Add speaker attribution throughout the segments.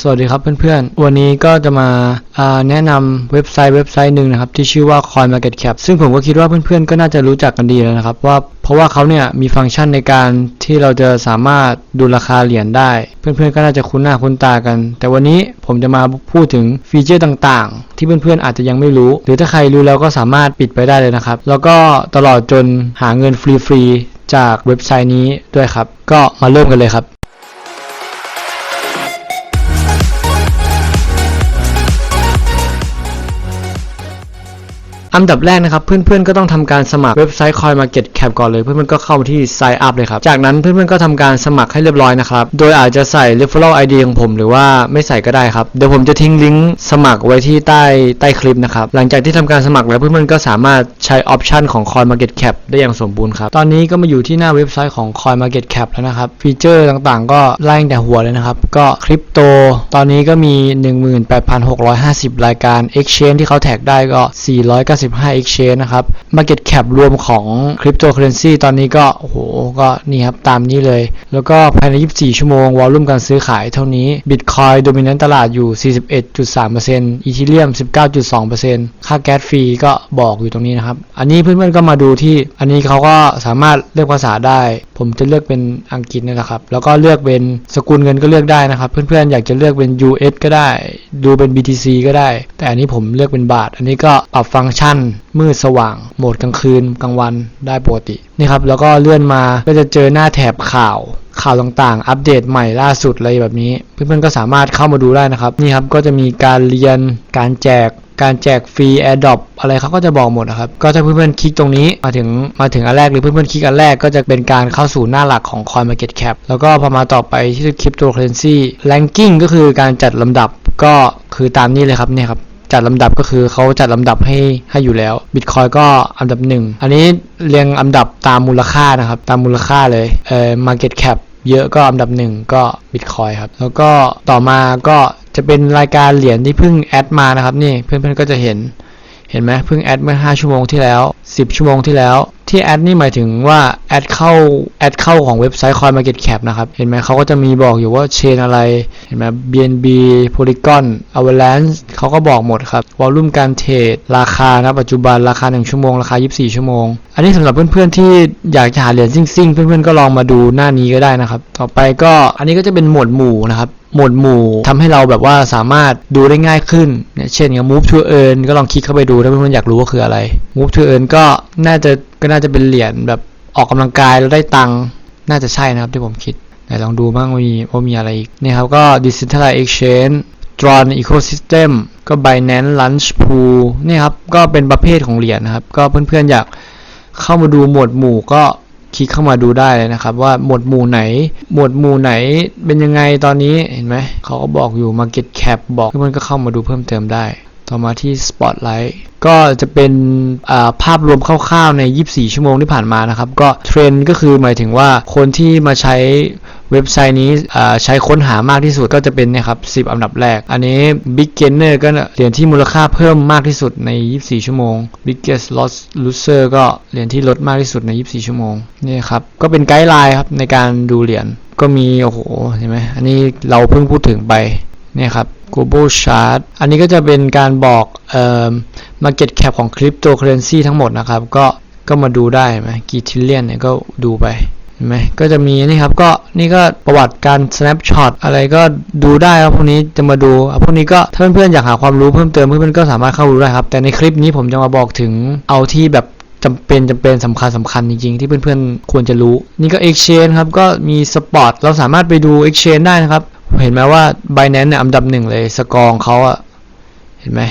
Speaker 1: สวัสดีครับเพื่อนๆ วันนี้ก็จะมาาแนะนำเว็บไซต์เว็บไซต์หนึ่งนะครับที่ชื่อว่า CoinMarketCap ซึ่งผมก็คิดว่าเพื่อนๆ ก็น่าจะรู้จักกันดีแล้วนะครับว่าเพราะว่าเขาเนี่ยมีฟังก์ชันในการที่เราจะสามารถดูราคาเหรียญได้ เพื่อนๆ ก็น่าจะคุ้นหน้าคุ้นตากัน แต่วันนี้ผมจะมาพูดถึงฟีเจอร์ต่างๆ ที่เพื่อนๆ อาจจะยังไม่รู้ หรือถ้าใครรู้แล้วก็สามารถปิดไปได้เลยนะครับ แล้วก็ตลอดจนหาเงินฟรีๆจากเว็บไซต์นี้ด้วยครับ ก็มาเริ่มกันเลยครับ อันดับแรกนะครับเพื่อนๆก็ต้องทำการสมัครเว็บไซต์ CoinMarketCap ก่อนเลยเพื่อนๆก็เข้าที่ Sign Up เลยครับจากนั้นเพื่อนๆก็ทำการสมัครให้เรียบร้อยนะครับโดยอาจจะใส่ Referral ID ของผม หรือว่าไม่ใส่ก็ได้ครับเดี๋ยวผมจะทิ้งลิงก์สมัครไว้ที่ใต้ใต้คลิปนะครับหลังจากที่ทำการสมัครแล้วเพื่อนๆก็สามารถใช้ออปชันของ CoinMarketCap ได้อย่างสมบูรณ์ครับตอนนี้ก็มาอยู่ที่หน้าเว็บไซต์ของ CoinMarketCap แล้วนะครับฟีเจอร์ต่างๆ ก็ไล่แต่หัวเลยนะครับก็คริปโตตอนนี้ก็มี 18,650 รายการ Exchange ที่เขาแท็กได้ก็495 Exchange นะครับ Market Cap รวมของ Cryptocurrency ตอนนี้ก็ โอ้โห ก็นี่ครับ ตามนี้เลย แล้วก็ภายใน 24 ชั่วโมง วอลลุ่มการซื้อขายเท่านี้ bitcoin dominant ตลาดอยู่ 41.3% Ethereum 19.2%ค่าแก๊สฟรีก็บอกอยู่ตรงนี้นะครับ อันนี้เพื่อนๆก็มาดูที่ อันนี้เขาก็สามารถเลือกภาษาได้ ผมจะเลือกเป็นอังกฤษนี่แหละครับ แล้วก็เลือกเป็นสกุลเงินก็เลือกได้นะครับ เพื่อนๆอยากจะเลือกเป็น US ก็ได้ ดูเป็น BTC ก็ได้ แต่อันนี้ผมเลือกเป็นบาท อันนี้ก็ปรับฟังก์ชัน มืดสว่าง โหมดกลางคืนกลางวันได้ปกตินี่ครับ แล้วก็เลื่อนมาก็จะเจอหน้าแถบข่าวข่าวต่างๆ อัปเดตใหม่ล่าสุดอะไรแบบนี้ เพื่อนๆก็สามารถเข้ามาดูได้นะครับ นี่ครับก็จะมีการเรียนการแจก การแจกฟรี AirDrop อะไรเขาก็จะบอกหมดนะครับ ก็ถ้าเพื่อนๆคลิกตรงนี้มาถึงมาถึงอันแรกหรือเพื่อนๆคลิกอันแรกก็จะเป็นการเข้าสู่หน้าหลักของ CoinMarketCap แล้วก็พอมาต่อไปที่ Cryptocurrency Ranking ก็คือการจัดลำดับก็คือตามนี้เลยครับเนี่ยครับจัดลำดับก็คือเขาจัดลำดับให้ให้อยู่แล้ว Bitcoin ก็อันดับหนึ่งอันนี้เรียงอันดับตามมูลค่านะครับตามมูลค่าเลยเอ่อ Market Cap เยอะก็อันดับหนึ่งก็ Bitcoin ครับ แล้วก็ต่อมาก็ จะเป็นรายการเหรียญที่เพิ่งแอดมานะครับนี่เพื่อนๆก็จะเห็นเห็นไหมเพิ่งแอดเมื่อ 5 ชั่วโมงที่แล้ว 10 ชั่วโมงที่แล้ว ที่แอดนี่หมายถึงว่าแอดเข้าแอดเข้าของเว็บไซต์ CoinMarketCap นะครับ เห็นไหมเขาก็จะมีบอกอยู่ว่าเชนอะไร เห็นไหม BNB Polygon Avalanche เขาก็บอกหมดครับวอลลุ่มการเทรดราคานะปัจจุบันราคา 1 ชั่วโมง ราคา 24 ชั่วโมง อันนี้สำหรับเพื่อนๆที่อยากจะหาเหรียญซิ่งๆ เพื่อนๆก็ลองมาดูหน้านี้ก็ได้นะครับ ต่อไปก็อันนี้ก็จะเป็นหมวดหมู่นะครับหมวดหมู่ทำให้เราแบบว่าสามารถดูได้ง่ายขึ้นเนี่ยเช่นอย่าง move to earn ก็ลองคลิกเข้าไปดูถ้าเพื่อนๆอยากรู้ว่าคืออะไร move to earn ก็น่าจะ ก็น่าจะเป็นเหรียญแบบออกกำลังกายแล้วได้ตังค์น่าจะใช่นะครับที่ผมคิดไหนลองดูบ้างว่ามีว่ามีอะไรอีกนี่ครับก็ decentralized exchange Tron ecosystem ก็ Binance Launch Pool นี่ครับก็เป็นประเภทของเหรียญนะครับ ก็เพื่อนๆอยากเข้ามาดูหมวดหมู่ก็คลิกเข้ามาดูได้เลยนะครับ ว่าหมวดหมู่ไหน หมวดหมู่ไหนเป็นยังไงตอนนี้เห็นไหมเขาก็บอกอยู่ Market Cap บอกเพื่อนก็เข้ามาดูเพิ่มเติมได้ ต่อมาที่ Spotlight ก็จะเป็นาภาพรวมคร่าวๆใน 24 ชั่วโมงที่ผ่านมานะครับ ก็เทรนด์ก็คือหมายถึงว่าคนที่มาใช้เว็บไซต์นี้ใช้ค้นหามากที่สุดก็จะเป็นเนะครับ 10 อันดับแรก อันนี้ Big Gainer ก็เหรียญที่มูลค่าเพิ่มมากที่สุดใน 24 ชั่วโมง Biggest Loss Loser ก็เหรียญที่ลดมากที่สุดใน 24 ชั่วโมงนี่ครับก็เป็นไกด์ไลน์ครับในการดูเหรียญก็มีโอ้โหเห็นไหมอันนี้เราเพิ่งพูดถึงไปเนี่ยครับ global chart อันนี้ก็จะเป็นการบอกเอ่อ market cap ของ cryptocurrency ทั้งหมดนะครับ ก็ก็มาดูได้ไหมกี่ทิลเลียนเนี่ยก็ดูไปเห็นไหมก็จะมีนี่ครับก็นี่ก็ประวัติการ snapshot อะไรก็ดูได้ครับพวกนี้จะมาดูพวกนี้ก็ถ้าเพื่อนๆอยากหาความรู้เพิ่มเติมเพื่อนๆก็สามารถเข้าดูได้ครับ แต่ในคลิปนี้ผมจะมาบอกถึงเอาที่แบบจำเป็นจำเป็นสำคัญสำคัญจริงๆ ที่เพื่อนๆควรจะรู้ นี่ก็ exchange ครับก็มี spot เราสามารถไปดู exchange ได้นะครับ เห็นไหมว่า Binance เนี่ยอันดับหนึ่งเลยสกอร์ของเขาอะเห็นไหม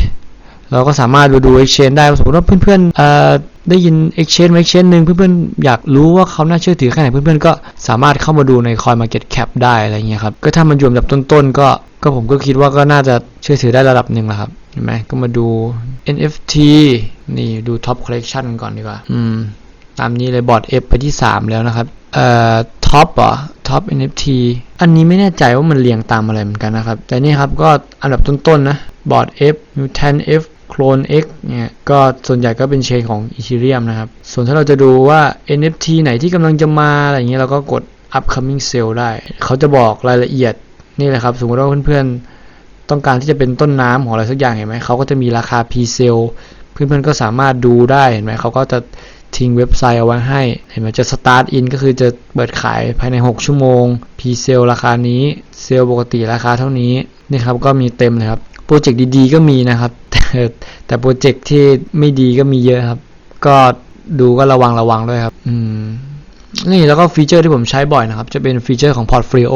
Speaker 1: เราก็สามารถดูดู exchange ได้สมมติว่าเพื่อนๆเอ่อได้ยิน exchange ม exchange หนึ่งเพื่อนๆอยากรู้ว่าเขาน่าเชื่อถือแค่ไหนเพื่อนๆก็สามารถเข้ามาดูใน coin market cap ได้อะไรเงี้ยครับก็ถ้ามันอยู่อันดับต้นๆก็ก็ผมก็คิดว่าก็น่าจะเชื่อถือได้ระดับหนึ่งแหละครับเห็นไหมก็มาดู NFT นี่ดู top collection กันก่อนดีกว่าอืมตามนี้เลยบอร์ด F ไปที่ 3 แล้วนะครับเอ่อ ท็อปอะท็อป NFT อันนี้ไม่แน่ใจว่ามันเรียงตามอะไรเหมือนกันนะครับ แต่นี่ครับก็อันดับต้นๆนะบอร์ด F Mutant F Clone X เนี่ยก็ส่วนใหญ่ก็เป็นเชนของ Ethereum นะครับ ส่วนถ้าเราจะดูว่า NFT ไหนที่กำลังจะมาอะไรอย่างเงี้ยเราก็กด upcoming sale ได้ เขาจะบอกรายละเอียดนี่แหละครับ สมมติว่าเพื่อนๆ ต้องการที่จะเป็นต้นน้ำของอะไรสักอย่างเห็นไหมเขาก็จะมีราคา pre-sale เพื่อนๆก็สามารถดูได้เห็นไหมเขาก็จะ ทิ้งเว็บไซต์เอาไว้ให้เห็นไหมจะ start in ก็คือจะเปิดขายภายใน 6 ชั่วโมง pre-sale ราคานี้ เซลปกติราคาเท่านี้นี่ครับก็มีเต็มเลยครับโปรเจกต์ดีๆ ก็มีนะครับ แต่แต่โปรเจกต์ที่ไม่ดีก็มีเยอะครับ ก็ดูก็ระวังระวังด้วยครับ อืมนี่แล้วก็ฟีเจอร์ที่ผมใช้บ่อยนะครับ จะเป็นฟีเจอร์ของ Portfolio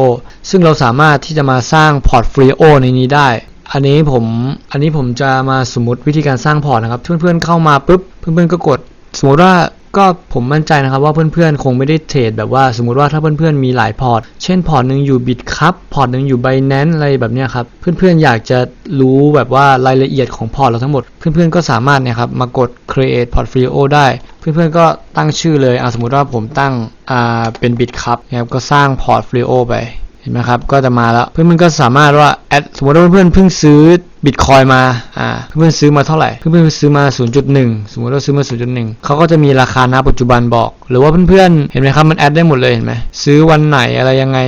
Speaker 1: ซึ่งเราสามารถที่จะมาสร้าง Portfolio ในนี้ได้ อันนี้ผมอันนี้ผมจะมาสมมติวิธีการสร้างพอร์ตนะครับ เพื่อนๆเข้ามาปุ๊บ เพื่อนๆก็กด สมมติว่าก็ผมมั่นใจนะครับว่าเพื่อนๆ คงไม่ได้เทรดแบบว่าสมมติว่าถ้าเพื่อนๆ มีหลายพอร์ต เช่นพอร์ตหนึ่งอยู่บิตครับพอร์ตหนึ่งอยู่ Binance อะไรแบบนี้ครับ เพื่อนๆ อยากจะรู้แบบว่ารายละเอียดของพอร์ตเราทั้งหมด เพื่อนๆ ก็สามารถเนี่ยครับมากด create portfolio ได้ เพื่อนๆ ก็ตั้งชื่อเลยอะสมมติว่าผมตั้งอ่าเป็นบิตครับนะครับก็สร้าง portfolio ไป เห็นไหมครับ ก็จะมาแล้ว เพื่อนๆก็สามารถว่าแอดสมมติว่าเพื่อนเพิ่งซื้อบิตคอยมาอ่าเพื่อนซื้อมาเท่าไหร่ เพื่อนๆซื้อมา 0.1 สมมติว่าซื้อมา 0.1เขาก็จะมีราคาณปัจจุบันบอก หรือว่าเพื่อนๆเห็นไหมครับมันแอดได้หมดเลยเห็นไหมซื้อวันไหนอะไรยังไง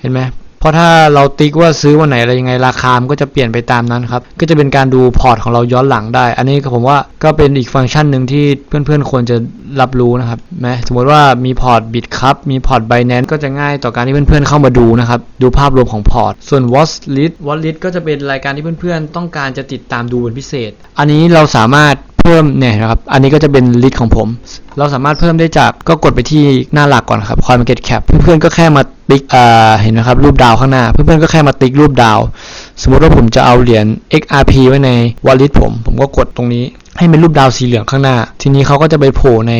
Speaker 1: เห็นไหม เพราะถ้าเราติ๊กว่าซื้อวันไหนอะไรยังไงราคามันก็จะเปลี่ยนไปตามนั้นครับก็จะเป็นการดูพอร์ตของเราย้อนหลังได้ อันนี้ก็ผมว่าก็เป็นอีกฟังก์ชันหนึ่งที่เพื่อนๆควรจะรับรู้นะครับแม้สมมติว่ามีพอร์ตบิตครับมีพอร์ต Binance ก็จะง่ายต่อการที่เพื่อนๆเข้ามาดูนะครับดูภาพรวมของพอร์ต ส่วน Watch List Watch List ก็จะเป็นรายการที่เพื่อนๆ ต้องการจะติดตามดูเป็นพิเศษ อันนี้เราสามารถ เพิ่มเนี่ยนะครับ อันนี้ก็จะเป็นลิสต์ของผม เราสามารถเพิ่มได้จากก็กดไปที่หน้าหลักก่อนครับ Coin Market Cap เพื่อนๆก็แค่มาติ๊กอ่าเห็นนะครับรูปดาวข้างหน้า เพื่อนๆก็แค่มาติ๊กรูปดาว สมมติว่าผมจะเอาเหรียญ XRP ไว้ใน wallet ผม ผมก็กดตรงนี้ให้เป็นรูปดาวสีเหลืองข้างหน้า ทีนี้เขาก็จะไปโผล่ใน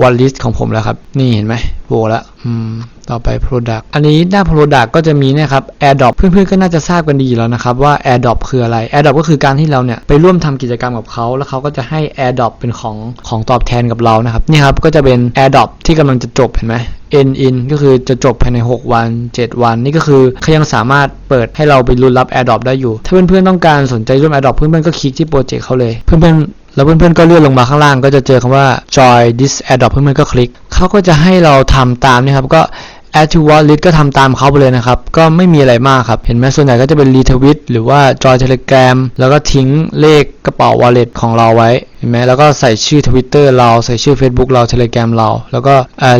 Speaker 1: wallet ของผมแล้วครับ นี่เห็นไหมโผล่แล้วอืมต่อไป product อันนี้หน้า product ก็จะมีนะครับ airdrop เพื่อนๆก็น่าจะทราบกันดีอยู่แล้วนะครับว่า airdrop คืออะไร airdrop ก็คือการที่เราเนี่ยไปร่วมทำกิจกรรมกับเขา แล้วเขาก็จะให้ airdrop เป็นของของตอบแทนกับเรานะครับนี่ครับก็จะเป็น airdrop ที่กำลังจะจบเห็นไหม end in ก็คือจะจบภายใน 6 วัน 7 วัน นี่ก็คือเขายังสามารถเปิดให้เราไปรุนรับ airdrop ได้อยู่ ถ้าเพื่อนๆต้องการสนใจร่วม airdrop เพื่อนๆก็คลิกที่โปรเจกต์เขาเลย เพื่อนๆ แล้วเพื่อนๆก็เลื่อนลงมาข้างล่างก็จะเจอคำว่า join this adop เพื่อนๆก็คลิกเขาก็จะให้เราทำตามนี่ครับก็ add to wallet ก็ทำตามเขาไปเลยนะครับ ก็ไม่มีอะไรมากครับ เห็นไหมส่วนใหญ่ก็จะเป็น retweet หรือว่า join telegram แล้วก็ทิ้งเลขกระเป๋า wallet ของเราไว้ เห็นไหมแล้วก็ใส่ชื่อ Twitter เราใส่ชื่อ Facebook เรา Telegram เรา แล้วก็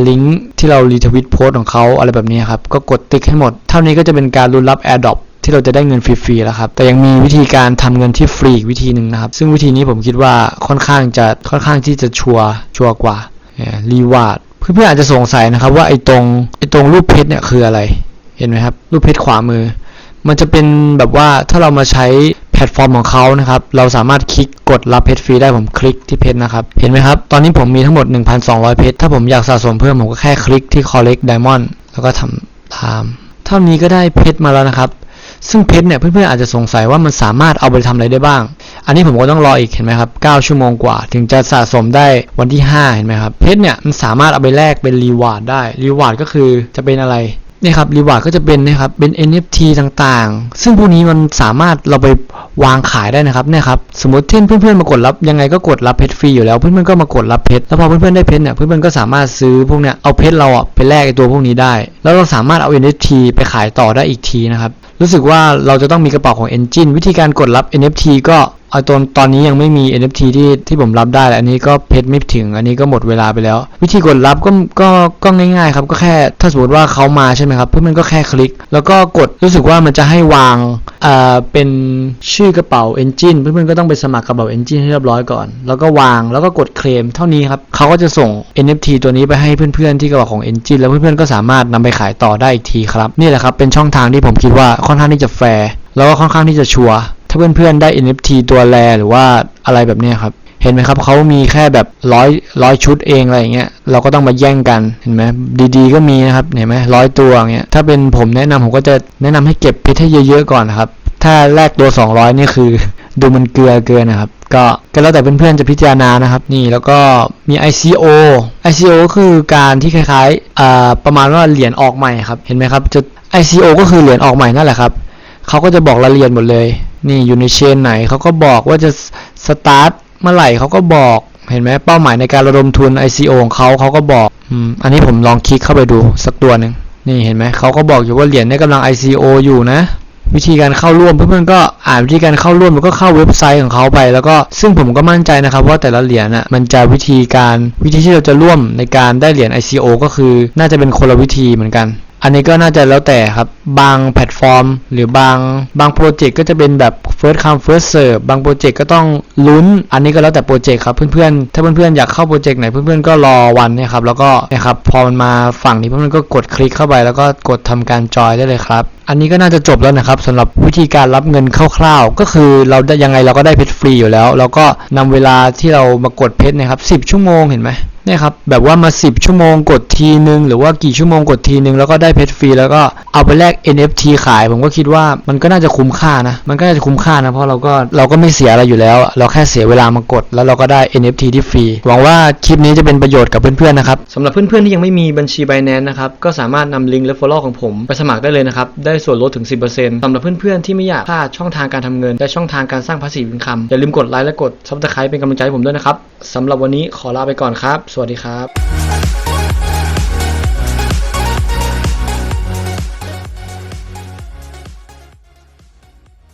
Speaker 1: ลิงก์ที่เรา retweet โพสต์ของเขาอะไรแบบนี้ครับ ก็กดติ๊กให้หมด เท่านี้ก็จะเป็นการรุนรับ airdrop ที่เราจะได้เงินฟรีๆแล้วครับ แต่ยังมีวิธีการทำเงินที่ฟรีอีกวิธีหนึ่งนะครับ ซึ่งวิธีนี้ผมคิดว่าค่อนข้างจะค่อนข้างที่จะชัวชัวกว่ารีวาร์ดเพื่อนๆอาจจะสงสัยนะครับ ว่าไอ้ตรงไอ้ตรงรูปเพชรเนี่ยคืออะไร เห็นไหมครับ รูปเพชรขวามือ มันจะเป็นแบบว่าถ้าเรามาใช้แพลตฟอร์มของเขานะครับ เราสามารถคลิกกดรับเพชรฟรีได้ผมคลิกที่เพชรนะครับ เห็นไหมครับ ตอนนี้ผมมีทั้งหมด 1,200 เพชร ถ้าผมอยากสะสมเพิ่มผมก็แค่คลิกที่ collect diamond แล้วก็ทำตาม เท่านี้ก็ได้เพชรมาแล้วนะครับ ซึ่งเพชรเนี่ยเพื่อนๆอาจจะสงสัยว่ามันสามารถเอาไปทำอะไรได้บ้าง อันนี้ผมก็ต้องรออีกเห็นไหมครับ 9 ชั่วโมงกว่า ถึงจะสะสมได้วันที่ 5 เห็นไหมครับ เพชรเนี่ยมันสามารถเอาไปแลกเป็นรีวาร์ดได้ รีวาร์ดก็คือจะเป็นอะไรนี่ครับรีวาร์ดก็จะเป็นนะครับเป็น NFT ต่างๆ ซึ่งพวกนี้มันสามารถเราไปวางขายได้นะครับเนี่ยครับสมมติที่เพื่อนๆมากดรับยังไงก็กดรับเพชรฟรีอยู่แล้วเพื่อนๆก็มากดรับเพชรแล้วพอเพื่อนๆได้เพชรเนี่ยเพื่อนๆก็สามารถซื้อพวกเนี้ยเอาเพชรเราอะไปแลกไอตัวพวกนี้ได้ แล้วเราสามารถเอา NFT ไปขายต่อได้อีกทีนะครับ รู้สึกว่าเราจะต้องมีกระเป๋าของ Engine วิธีการกดรับ NFT ก็ เอาตอนตอนนี้ยังไม่มี NFT ที่ที่ผมรับได้แหละอันนี้ก็เพชรไม่ถึง อันนี้ก็หมดเวลาไปแล้ว วิธีกดรับก็ก็ก็ง่ายๆครับก็แค่ถ้าสมมติว่าเขามาใช่ไหมครับเพื่อนๆก็แค่คลิก แล้วก็กดรู้สึกว่ามันจะให้วางอ่าเป็นชื่อกระเป๋า Engine เพื่อนๆก็ต้องไปสมัครกระเป๋า Engine ให้เรียบร้อยก่อน แล้วก็วางแล้วก็กดเคลมเท่านี้ครับเขาก็จะส่ง NFT ตัวนี้ไปให้เพื่อนๆที่กระเป๋าของ Engine แล้วเพื่อนๆก็สามารถนำไปขายต่อได้อีกทีครับนี่แหละครับเป็นช่องทางที่ผมคิดว่าค่อนข้างที่จะแฟร์แล้วก็ค่อนข้างที่จะชัวร์ ถ้าเพื่อนๆได้ NFT ตัวแรหรือว่าอะไรแบบนี้ครับเห็นไหมครับเขามีแค่แบบร้อยร้อยชุดเองอะไรอย่างเงี้ยเราก็ต้องมาแย่งกันเห็นไหมดีๆ ก็มีนะครับเห็นไหมร้อยตัวอย่างเงี้ยถ้าเป็นผมแนะนำผมก็จะแนะนำให้เก็บเพชรให้เยอะๆก่อนนะครับ ถ้าแลกตัว 200 นี่คือ ดูมันเกลือเกินนะครับ ก็ก็แล้วแต่เพื่อนๆจะพิจารณานะครับ นี่แล้วก็มี ICO ICO ก็คือการที่คล้ายๆประมาณว่าเหรียญออกใหม่ครับเห็นไหมครับจะ ICO ก็คือเหรียญออกใหม่นั่นแหละครับเขาก็จะบอกรายละเอียดหมดเลย นี่อยู่ในเชนไหนเขาก็บอกว่าจะสตาร์ทเมื่อไหร่เขาก็บอกเห็นไหมเป้าหมายในการระดมทุน ICO ของเขาเขาก็บอกอันนี้ผมลองคลิกเข้าไปดูสักตัวหนึ่งนี่เห็นไหมเขาก็บอกอยู่ว่าเหรียญเนี่ยกำลัง ICO อยู่นะ วิธีการเข้าร่วมเพื่อนๆก็อ่านวิธีการเข้าร่วมแล้วก็เข้าเว็บไซต์ของเขาไป แล้วก็ซึ่งผมก็มั่นใจนะครับว่าแต่ละเหรียญน่ะมันจะวิธีการวิธีที่เราจะร่วมในการได้เหรียญ ICO ก็คือ น่าจะเป็นคนละวิธีเหมือนกัน อันนี้ก็น่าจะแล้วแต่ครับ บางแพลตฟอร์ม หรือบางบางโปรเจกต์ก็จะเป็นแบบ first come first serve บางโปรเจกต์ก็ต้องลุ้น อันนี้ก็แล้วแต่โปรเจกต์ครับเพื่อนๆ ถ้าเพื่อนๆอยากเข้าโปรเจกต์ไหนเพื่อนๆก็รอวันเนี่ยครับแล้วก็นะครับพอมันมาฝั่งนี้เพื่อนๆก็กดคลิกเข้าไป แล้วก็กดทำการจอยได้เลยครับอันนี้ก็น่าจะจบแล้วนะครับสำหรับวิธีการรับเงินคร่าวๆ ก็คือเราได้ยังไงเราก็ได้เพชรฟรีอยู่แล้ว แล้วก็นำเวลาที่เรามากดเพชรนะครับ10 ชั่วโมงเห็นไหม เนี่ยครับแบบว่ามา 10 ชั่วโมงกดทีนึง หรือว่ากี่ชั่วโมงกดทีนึง แล้วก็ได้เพชรฟรีแล้วก็เอาไปแลก NFT ขาย ผมก็คิดว่ามันก็น่าจะคุ้มค่านะ มันก็น่าจะคุ้มค่านะ เพราะเราก็เราก็ไม่เสียอะไรอยู่แล้ว เราแค่เสียเวลามากด แล้วเราก็ได้ NFT ที่ฟรี หวังว่าคลิปนี้จะเป็นประโยชน์กับเพื่อนๆนะครับสำหรับเพื่อนๆที่ยังไม่มีบัญชี Binance นะครับก็สามารถนำลิงก์ referral ของผมไปสมัครได้เลยนะครับได้ส่วนลดถึง 10%สำหรับเพื่อนๆที่ไม่อยากพลาดช่องทางการทำเงินและช่องทางการสร้าง passive income อย่าลืมกดไลค์และกด subscribe เป็นกำลังใจให้ผมด้วยนะครับสำหรับวันนี้ขอลาไปก่อนครับสวัสดีครับ